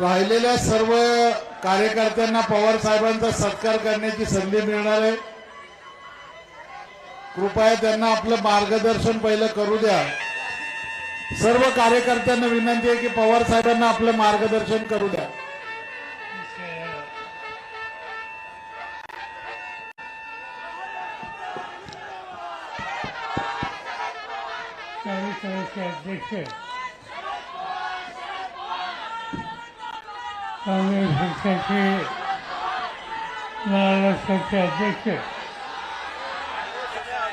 राहिलेल्या सर्व कार्यकर्त्यांना पवार साहेबांचा सत्कार करण्याची संधी मिळणार आहे. कृपया त्यांना आपलं मार्गदर्शन पहिलं करू द्या. सर्व कार्यकर्त्यांना विनंती आहे की पवार साहेबांना आपलं मार्गदर्शन करू द्या. अध्यक्ष काँग्रेस पक्षाचे महाराष्ट्राचे अध्यक्ष.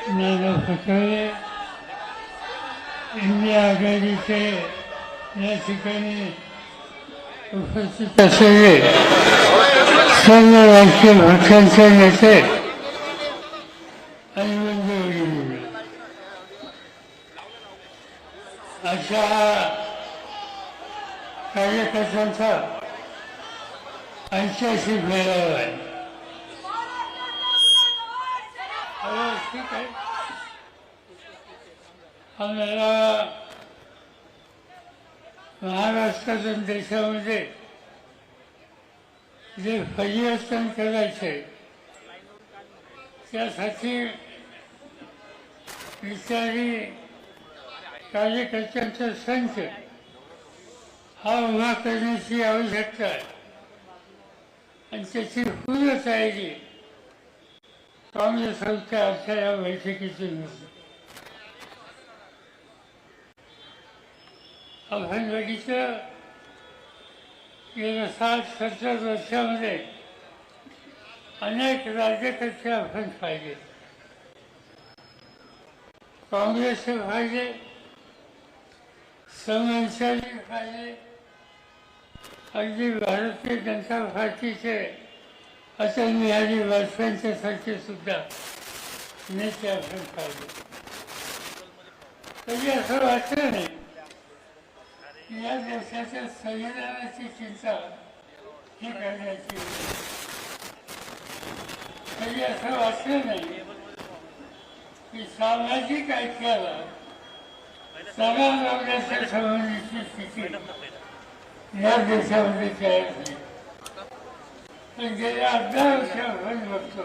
नाना पटोले इंडिया आघाडीचे या ठिकाणी उपस्थित असलेले सर्व राजकीय पक्षांचे नेते आणि मंत्रिमंडळी अशा कार्यकर्त्यांचा ऐतिहासिक मेळावा आहे हो, ठीक आहे. आम्हाला महाराष्ट्रातून देशामध्ये जे परिवर्तन करायचे त्यासाठी विचारी कार्यकर्त्यांचा संच हा उभा करण्याची आवश्यकता आहे. आणि त्याची पूर्ण तयारी काँग्रेस संख्या आजच्या या बैठकीचे होती गेल्या सात सत्तर वर्षामध्ये अनेक राज्यकर्ते आपण पाहिले काँग्रेसचे फायदे समाजशाही फायदे अगदी भारतीय जनता पार्टीचे अटल बिहारी वाजपेयींच्यासारखे सुद्धा नेते आसन पाहिजे. कधी असं वाटलं नाही. की या देशाच्या संविधानाची चिंता ही करण्याची तरी कधी असं वाटलं नाही की सामाजिक ऐक्याला सगळ्या लावण्याच्या संबंधीची स्थिती या देशामध्ये तयार झाली. पण गेल्या अठरा वर्ष आपण बघतो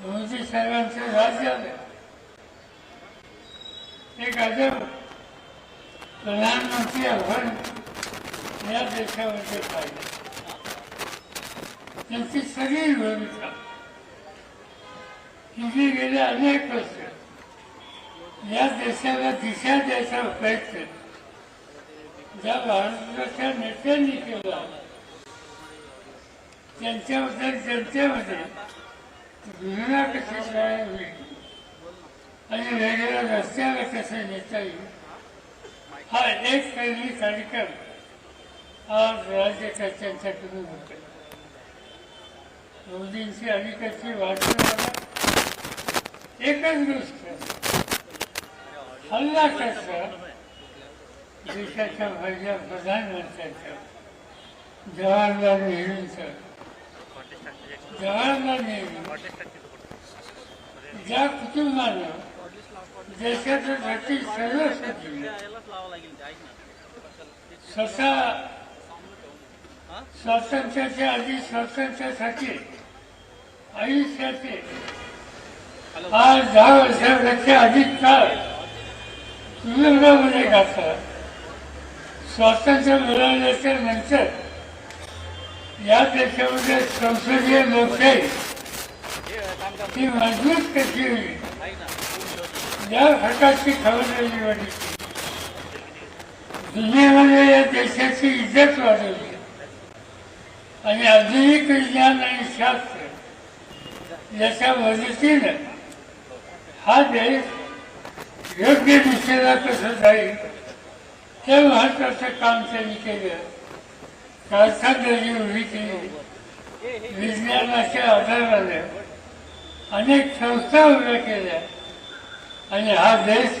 मोदी साहेबांचं राज्य एक अजब प्रधानमंत्री आपण या देशामध्ये पाहिजे त्यांची सगळी भूमिका. ही गेले अनेक वर्ष. या देशाला दिशा द्यायचा प्रयत्न. ज्या भारताच्या नेत्यांनी केला त्यांच्याबद्दल जनतेमध्ये जुना कशी तयार होईल? आणि वेगवेगळ्या रस्त्याला कसं नेता येईल? हा एक पहिली कार्यक्रम आज राज्यकर्त्यांच्याकडून होतो मोदींची अलीकडची वाटणं एकच गोष्ट हल्ला करता देशाच्या माझ्या प्रधानमंत्र्यांचा जवाहरलाल नेहरूंचा जवाहरलाल नेहरू. ज्या कुटुंबानं देशाच्यासाठी सर्वस्व दिलं स्वतः स्वातंत्र्याच्या आधी स्वातंत्र्यासाठी आयुष्याचे आज दहा वर्षापेक्षा अधिक काळ तुरुंगामध्ये घातला स्वातंत्र्य मिळवल्याच्या नंतर या देशामध्ये संसदीय लोकशाही ही मजबूत कशी होईल? या प्रकारची खबरदारी वाटली. दुनियेमध्ये या देशाची इज्जत वाढवली. आणि आधुनिक विज्ञान आणि शास्त्र याच्या मदतीनं हा देश योग्य दिशेला कसं जाईल हे महत्वाचं काम त्यांनी केलं. कारखानदारी उभी केली विज्ञानाच्या आधाराने अनेक संस्था उभ्या केल्या आणि हा देश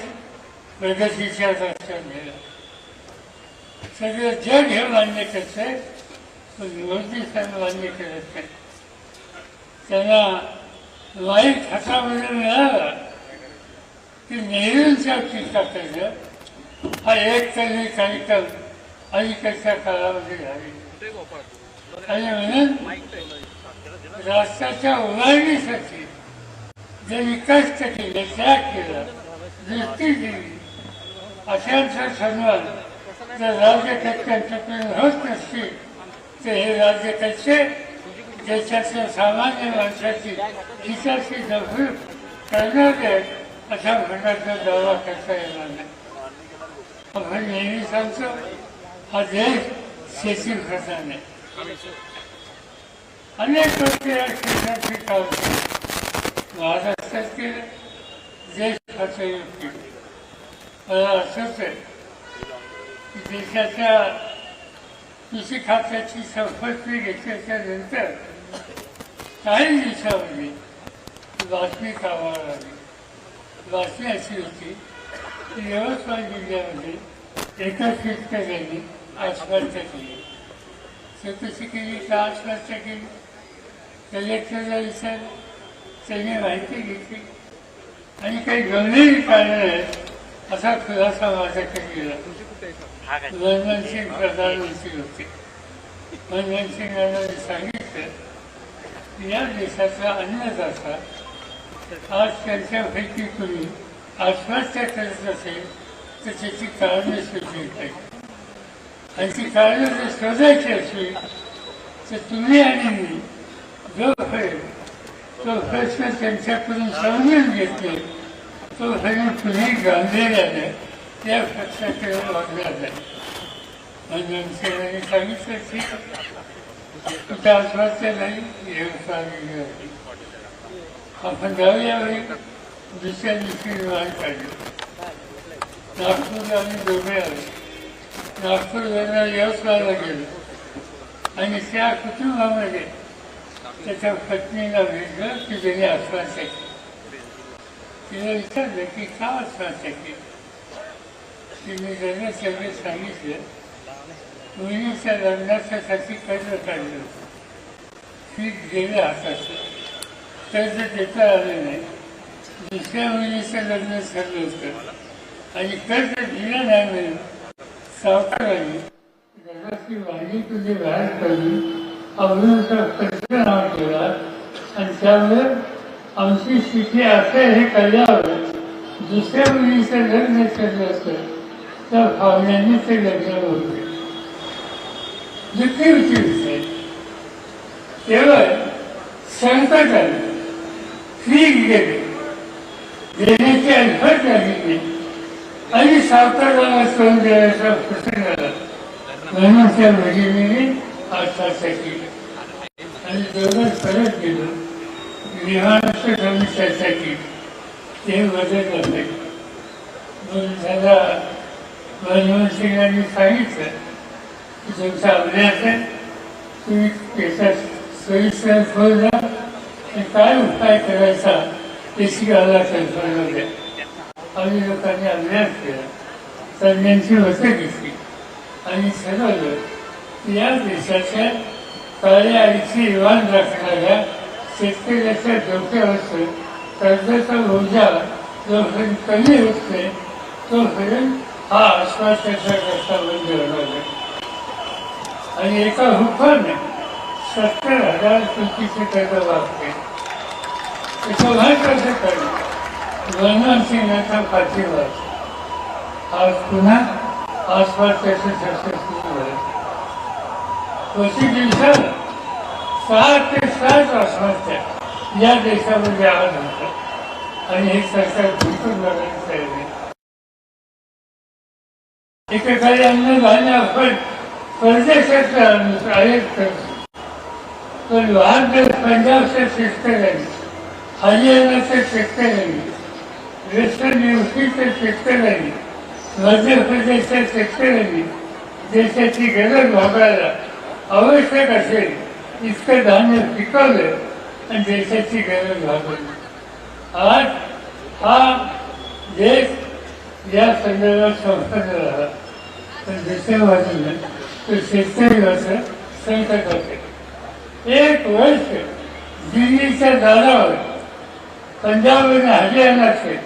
प्रगतीच्या दर्शन गेला सगळं जग हे मान्य करते पण मोदी साहेब मान्य करत नाही. त्यांना वाईट हातामध्ये मिळाला की नेहरूंच्या टीकाकडं हा एक तरी कार्यक्रम अलीकडच्या काळामध्ये झाली आणि म्हणून राष्ट्राच्या उभारणीसाठी जे विकास केले त्याग केला दृष्टी दिली. अशांचा सन्मान जर राज्य राज्यकर्त्यांच्याकडून होत नसतील तर हे राज्य कसे देशातल्या सामान्य माणसाची हिताची नफूर करणार आहेत अशा प्रकारचा दौरा करता येणार नाही. आपण नेहमी सांगतो हा देश शेती प्रधान आहे अनेक गोष्टी या क्षेत्राची काम केली. महाराष्ट्रात केलं देश पातळीवर केलं मला असंच आहे की देशाच्या कृषी खात्याची संपत्ती घेतल्याच्या नंतर काही दिवसामध्ये बातमी कामावर आली बातमी अशी होती की यवतमाळ जिल्ह्यामध्ये एका शेतकऱ्यांनी आत्महत्या केली चौकशी केली का आत्महत्या केली कलेक्टरला विचारलं त्यांनी माहिती घेतली. आणि काही गंभीर कारण आहेत असा खुलासा माझ्याकडे केला मनमोहन सिंग प्रधानमंत्री होते. मनमोहन सिंगांना मी सांगितलं या देशाचा अन्नदाता आज त्यांच्यापैकी कुणी आत्महत्या करत असेल तर त्याची कारणं शोधली पाहिजे. आणि काळजी जर शोधायची असली तर तुम्ही आणि मी जो होईल तो प्रश्न त्यांच्याकडून समजून घेतले तो सगळं तुम्ही गांभीर्याने त्या पक्षाकडे वागला नाही आणि सिंगांनी सांगितलं ठीक आहे. आत्महत्या नाही व्यवसाय आपण जाऊया वेळी दुसऱ्या दिवशी विमान काढलं नागपूरला आम्ही दोघे आलो नागपूरवरनं यवतमाळला गेलो. आणि त्या कुटुंबामध्ये त्याच्या पत्नीला भेटलं की तिने आत्महत्या केली तिला विचारलं की का आत्महत्या केली तिने त्याने सगळे सांगितलं. मुलीच्या लग्नाच्यासाठी कर्ज काढलं. ती गेलं हाताचं. कर्ज देता आलं नाही. दुसऱ्या मुलीचं लग्न ठरलं होतं. आणि कर्ज दिलं नाही घराची वाणी तुझी बाहेर काढली अवघडचा कर्ज नाव केला आणि त्यामुळे आमची स्थिती असं हे कळल्यावर दुसऱ्या मुलीचं लग्न केलं असतं तर भावनांनी ते लग्न होते. दुःखी होती होते तेव्हा संकट आलं फी गेले. देण्याची अडफट झाली नाही आणि सावकाराला सोडून देण्याचा प्रसंग आला. म्हणून त्या भगिनीने आत्महत्या केली आणि दोघं परत गेलो. विमानाचं कमी चर्चा केली ते बदल झाले मग त्याला मनमोहन सिंगांनी सांगितलं की तुमचा अभ्यास आहे. तुम्ही त्याचा सोयीस्कर खोल जा. आणि काय उपाय करायचा त्याची आला कल्पना द्या. आणि लोकांनी अभ्यास केला. तज्ञांची मतं घेतली आणि ठरवलं की या देशाच्या काळ्या आईची इवान राखणाऱ्या शेतकऱ्याच्या डोक्यावरचं कर्जाचा बोजा जोपर्यंत कमी होत नाही तोपर्यंत हा आश्वासाचा रस्ता बंद होणार आणि एका हुकाने सत्तर हजार कोटीचे कर्ज वागते त्याचं महत्वाचं कारण मनमोहन सिंगाचा पाठिंबा आज पुन्हा आसपास त्याचं सुरू झालं पस्तीस दिवसात सहा ते सात आत्महत्या या देशामध्ये आज होतात आणि हे सरकार बिलकुल बघायला तयार नाही एकेकाळी अन्न धान्य आपण परदेशात आयात करतो. पण लहान पंजाबच्या शेतकऱ्यांनी हरियाणाच्या शेतकऱ्यांनी वेस्टर्न युपीच्या शेतकऱ्यांनी मध्य प्रदेशच्या शेतकऱ्यांनी देशाची गरज भागायला आवश्यक असेल इतकं धान्य पिकवलं आणि देशाची गरज भागवली आज हा देश या संदर्भात संस्कृत राहिला तर दुसऱ्या बाजूने तो शेतकरी असं संकट असेल एक वर्ष दिल्लीच्या दारावर पंजाबमध्ये हरियाणा असेल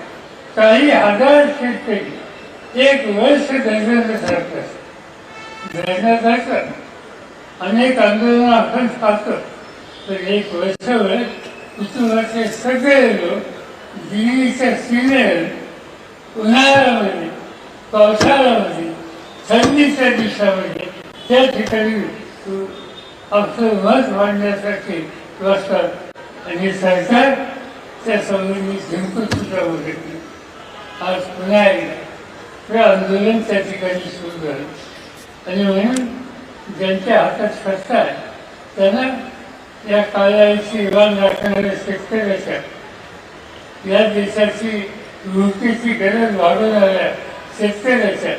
काही हजार शेतकरी एक वर्ष धरण्याचं धरत धरण्यासारखं अनेक आंदोलन आपण पाहतो. तर एक वर्षभर कुटुंबाचे सगळे लोक दिल्लीच्या सीमेवर उन्हाळ्यामध्ये पावसाळ्यामध्ये थंडीच्या दिवसामध्ये त्या ठिकाणी आपलं मत मांडण्यासाठी बसतात आणि सरकार त्या संबंधी जिंकून सुद्धा बघितली आज पुन्हा एकदा हे आंदोलन त्या ठिकाणी सुरू झालं. आणि म्हणून ज्यांच्या हातात सत्ता आहे त्यांना या कालाची इवान राखणाऱ्या शेतकऱ्याच्या या देशाची वृत्तीची गरज वाढवणाऱ्या शेतकऱ्याच्या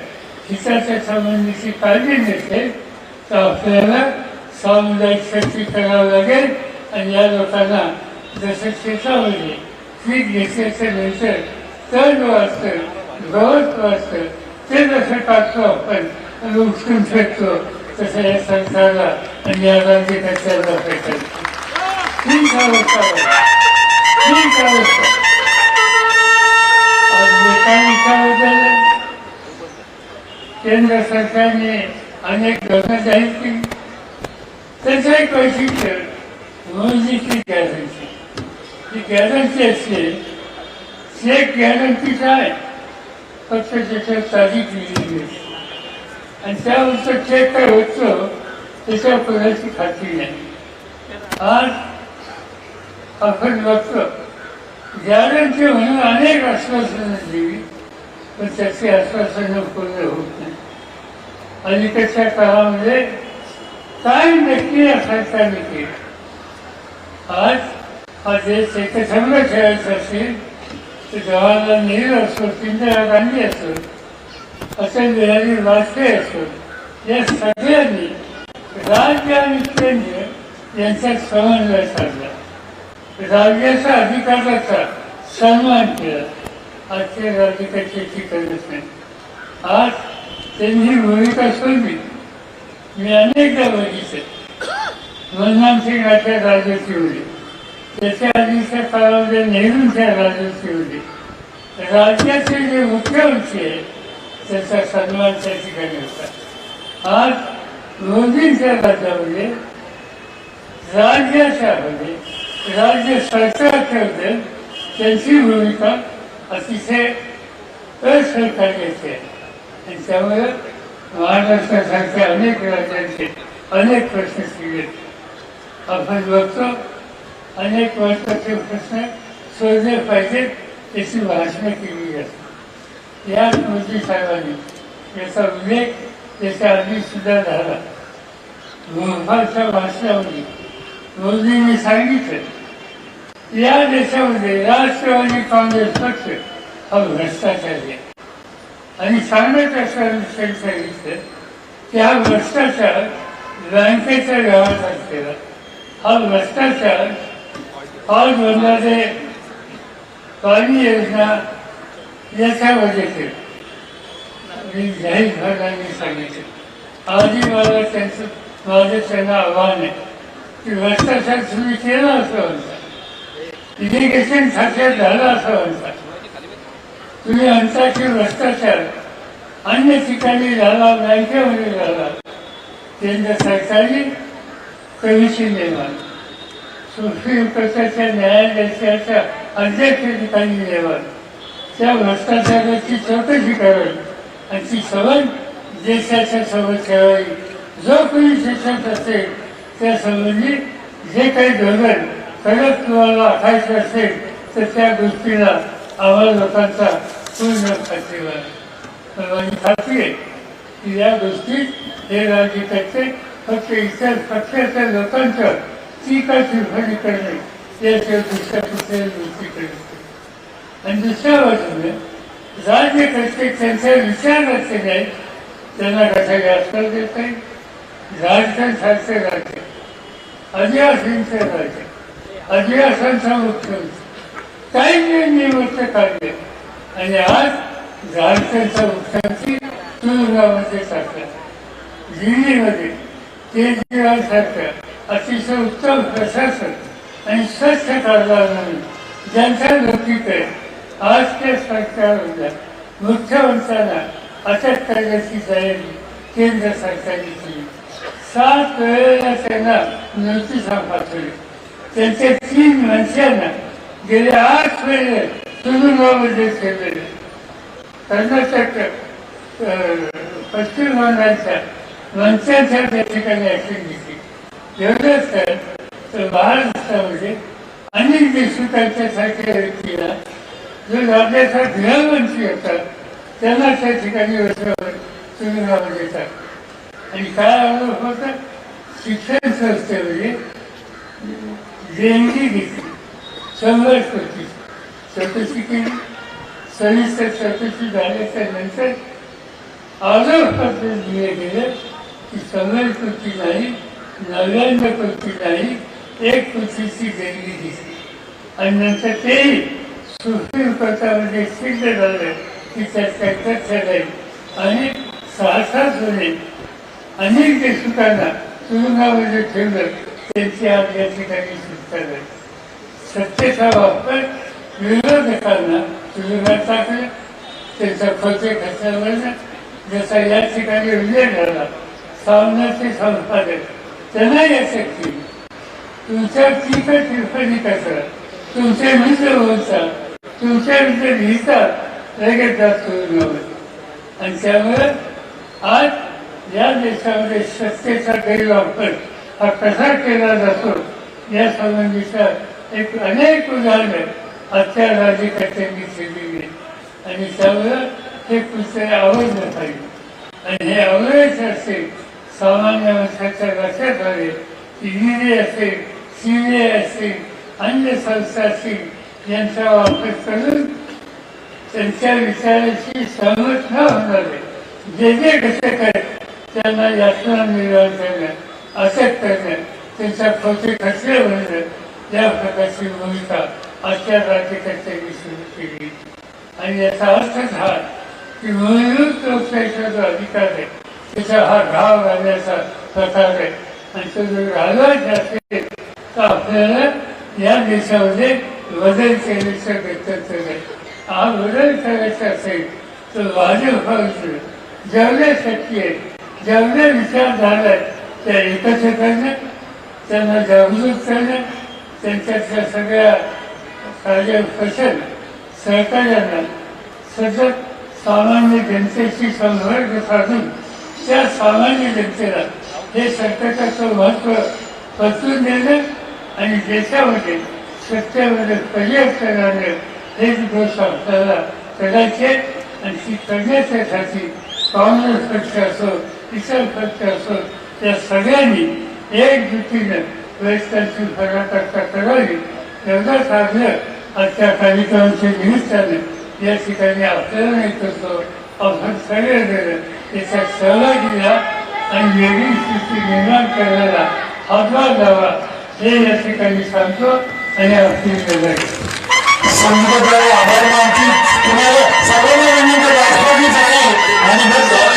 हिताच्या संबंधीची काळजी घेते तर आपल्याला सामुदायिक शेती करावं लागेल आणि या लोकांना जसं शेतामध्ये पीक घेतल्याच्या नंतर तण वाचतं गवत वाचतं ते जसं टाकतो आपण आणि उपटून फेकतो तसं या संसाराला आणि या गांधी राज्याच्या फेकायचं ठीक अवस्था ठीक अवस्था मेकॅनिकाबद्दल केंद्र सरकारने अनेक धोरण जाहीर केली. त्याचं एक वैशिष्ट्य मोदीची गॅरंटी ही गॅरंटी असते चेक गॅरंटीच आहे फक्त त्याच्यात तारीख लिहिलेली असते आणि त्यावरचं चेक काय होतं त्याच्या कोणाची खात्री नाही. आज आपण बघतो गॅरंटी म्हणून अनेक आश्वासनं दिली पण त्याची आश्वासनं पूर्ण होत नाही. अलीकडच्या काळामध्ये काय नक्की असायचा सरकारने आज हा देश एकसंघ खेळायचा असेल ते जवाहरलाल नेहरू असो इंदिरा गांधी असो अटल बिहारी वाजपेयी असो या सगळ्यांनी राज्य आणि केंद्र यांचा समन्वय साधला. राज्याचा अधिकाराचा सन्मान केला. आजचे राज्यकर्ते शिकतच नाही. आज त्यांनी भूमिका सोडली. मी अनेकदा बघितले. मनमोहन सिंग राजा राजाची होती त्याच्या आधीच्या काळामध्ये नेहरूंच्या राजवती होती राज्याचे जे मुख्यमंत्री त्याचा सन्मान त्या ठिकाणी होता. आज मोदींच्या राज्यामध्ये राज्याच्या मध्ये राज्य सरकारच्या मध्ये त्यांची भूमिका अतिशय असरकारची आहे. आणि त्यामुळे महाराष्ट्रासारख्या अनेक राज्यांचे अनेक प्रश्न शिकले आपण बघतो अनेक महत्त्वाचे प्रश्न सोडले पाहिजेत त्याची भाषणं केली जातात याच मोदी साहेबांनी याचा उल्लेख त्याच्या आधी सुद्धा झाला. भोपाळच्या भाषणामध्ये मोदींनी सांगितलं या देशामध्ये राष्ट्रवादी काँग्रेस पक्ष हा भ्रष्टाचार आहे. आणि सांगत असताना सांगितलं की हा भ्रष्टाचार बँकेच्या व्यवहार असलेला हा भ्रष्टाचार आज बंधारे पाणी योजना याच्या केला मी जाहीर भागांनी सांगितले आधी मला त्यांचं माझं त्यांना आव्हान आहे की भ्रष्टाचार तुम्ही केला असं म्हणता इरिगेशन खात्यात झालं असं म्हणता तुम्ही म्हणता भ्रष्टाचार अन्य ठिकाणी झाला बँकेमध्ये झाला केंद्र सरकारने कमिशन निर्माण सुप्रीम कोर्टाच्या न्यायालयाच्या अध्यक्ष ठिकाणी नेमाल त्या भ्रष्टाचाराची चौकशी करावी आणि ती सबंध देशाच्या सोबत ठेवावी जो कोणी शिक्षक असेल त्या संबंधी जे काही धोरण कडक तुम्हाला आखायचं असेल तर त्या गोष्टीला आम्हाला लोकांचा पूर्ण खात्रीवर आहे. माझी खात्री आहे की या गोष्टीत हे राज्यकर्ते फक्त इतर पक्षाच्या लोकांच्या ती काय करणे ते दुसऱ्या कुठल्याही आणि दुसऱ्या बाजूने राज्यकर्ते त्यांच्या विचाराचे नाही त्यांना कसा जास्त देत नाही. झारखंड सारखे राज्य आदिवासींचे राज्य आदिवासांचा मुख्यमंत्री काही निमित्त काढले आणि आज झारखंडच्या वृक्षांची तुळगामध्ये टाकला दिल्लीमध्ये केजरीवाल सारखं अतिशय उत्तम प्रशासन आणि स्वच्छ कारभार म्हणून ज्यांच्या लोकीकडे आज ते सरकार होत्या मुख्यमंत्र्यांना अटक करण्याची तयारी केंद्र सरकारने केली. सात वेळेला त्यांना नोटिसा पाठवली. त्यांच्या तीन मंत्र्यांना गेले आठ वेळे तुरुंगामध्ये ठेवलेले कर्नाटक अं, पश्चिम बंगालच्या मंत्र्यांच्या त्या ठिकाणी ऍक्शन एवढंच तर तर महाराष्ट्रामध्ये अनेक देशमुखांच्या सारख्या व्यक्तीला जो राज्याचा गृहमंत्री होता त्यांना त्या ठिकाणी वर्षभर तुरुंगामध्ये देतात आणि काय अनुभव होता? शिक्षण संस्थेमध्ये देणगी घेतली. संघर्ष होती चौकशी केली. सविस्तर चौकशी झाल्याच्यानंतर आरोप पत्र दिले गेले की संघर्ष होती नाही नव्याण्णव पंचेचाळीस एक कोटीची देणगी दिसली. आणि नंतर तेही सुप्रीम कोर्टामध्ये सिद्ध झालं की त्यात काही तथ्य नाही आणि सहा सात अनेक देशकांना तुरुंगामध्ये ठेवलं त्यांची आज या ठिकाणी सुटका झाली. सत्तेचा वापर विरोधकांना तुरुंगात टाकलं त्यांचा खोटे खर्चावरनं जसा या ठिकाणी उल्लेख झाला सामन्याचे संपादक त्यांना याच्यात केली. तुमच्या टीका टिप्पणी कसा तुमचे मित्र बोलता तुमच्या मित्र लिहितात लगेच जास्त तुरुंगावर आणि त्यामुळे आज या देशामध्ये सत्तेचा गैरवापर हा कसा केला जातो या संबंधीचा एक अनेक उदाहरणं आजच्या राज्यकर्त्यांनी केलेली आहेत. आणि त्यामुळं हे पुस्तक आवडलं पाहिजे. आणि हे आवडायचं असेल सामान्य माणसाच्या लक्षात आले इंजिनियर असेल सी असेल अन्य संस्था असतील यांचा वापर करून त्यांच्या विचाराशी सहमत न होणारे जे जे घटक आहेत त्यांना यातना निर्माण करणं असत करणं त्यांच्या खोटे खचले भरणं या प्रकारची भूमिका आजच्या राज्यकर्त्यांनी सुरू केली आणि याचा अर्थच हा की म्हणूनच लोकशाहीचा जो अधिकार आहे त्याचा हा घाव घालण्याचा प्रकार आहे. आणि तो जर घालवायचा असेल तर आपल्याला या देशामध्ये बदल केल्याचं गरजेचं आहे हा बदल करायचा असेल तर भाजप व्हायचं जेवढे शक्य आहे. जेवढे विचार झाले त्या एकत्र करणं त्यांना जागृत करणं त्यांच्यातल्या सगळ्या कार्यकर्त्यांना सहकार्यांना सतत सामान्य जनतेशी संपर्क साधून त्या सामान्य जनतेला हे संकटाचं महत्त्व पचवून देणं आणि देशामध्ये सत्तेमध्ये पर्याय करणारे हेच दिवस आपल्याला करायचे आणि ती करण्याच्यासाठी काँग्रेस पक्ष असो इतर पक्ष असो त्या सगळ्यांनी एकजुटीनं वयस्कांची फराटक्का करावी. एवढंच साधलं आजच्या कार्यक्रमाच्या निमित्तानं या ठिकाणी आपल्याला नाही करतो सगळे जण त्याच्यात सहभागी घ्या आणि वेगळी स्थिती निर्माण करायला हातभार लावा हे या ठिकाणी सांगतो आणि आपली वेगळी संघटनाला आभार मानतील तुम्हाला सर्वांना विनंती राष्ट्रपती झाले आणि